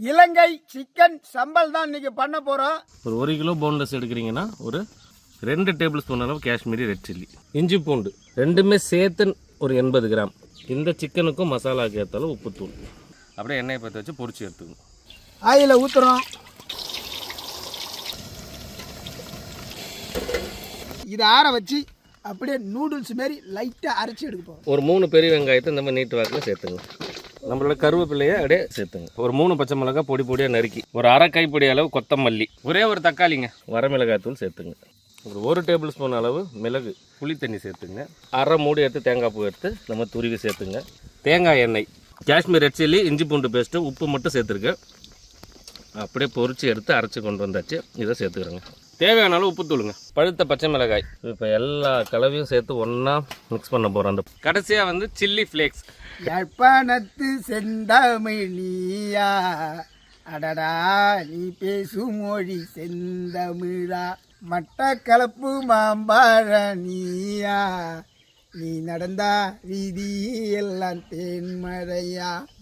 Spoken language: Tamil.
இலங்கை சிக்கன் சம்பல் தான் இன்னைக்கு பண்ண போகிறோம் ஒரு ஒரு கிலோ போன்லெஸ் எடுக்கிறீங்கன்னா ஒரு ரெண்டு டேபிள் ஸ்பூன் அளவு காஷ்மீரி ரெட் சில்லி இஞ்சி பூண்டு ரெண்டுமே சேர்த்து ஒரு எண்பது கிராம். இந்த சிக்கனுக்கும் மசாலாவுக்கு ஏற்றாலும் உப்புத்தூள். அப்படியே எண்ணெயை பற்ற வச்சு பொரிச்சு எடுத்துக்கணும். ஆயில ஊற்றுறோம் இதை ஆற வச்சு அப்படியே நூடுல்ஸ் மாரி லைட்டாக அரைச்சி எடுக்க போகிறோம் ஒரு மூணு பெரிய வெங்காயத்தை இந்த மாதிரி நீட்டு வாக்கில் சேர்த்துங்க நம்மளோட கருவேப்பிலையை அப்படியே சேர்த்துங்க. ஒரு மூணு பச்சை மிளகாய் பொடி பொடியாக நறுக்கி ஒரு அரை கைப்பொடி அளவு கொத்தமல்லி ஒரே ஒரு தக்காளிங்க. வரமிளகாய் தூள் சேர்த்துங்க. ஒரு ஒரு டேபிள் ஸ்பூன் அளவு மிளகு புளி தண்ணி சேர்த்துங்க. அரை மூடி எடுத்து தேங்காய் பூ எடுத்து நம்ம துருவி சேர்த்துங்க. தேங்காய் எண்ணெய் காஷ்மீர் ரெட் சில்லி இஞ்சி பூண்டு பேஸ்ட்டு உப்பு மட்டும் சேர்த்துருக்கேன் அப்படியே பொரிச்சு எடுத்து அரைச்சி கொண்டு வந்தாச்சு. இதை சேர்த்துக்கிறேங்க. தேவையான அளவு உப்பு தூளுங்க. பழுத்த பச்சை மிளகாய். இப்போ எல்லா கலவையும் சேர்த்து ஒன்றா மிக்ஸ் பண்ண போகிறோம் அந்த கடைசியாக வந்து சில்லி ஃப்ளேக்ஸ் யாழ்ப்பாணத்து செந்தமிழ் நீயா அடடா நீ பேசும் மொழி செந்தமிழா. மட்டக்களப்பு மாம்பழ நீயா நீ நடந்தா வீதி எல்லாம் தேன்மழையா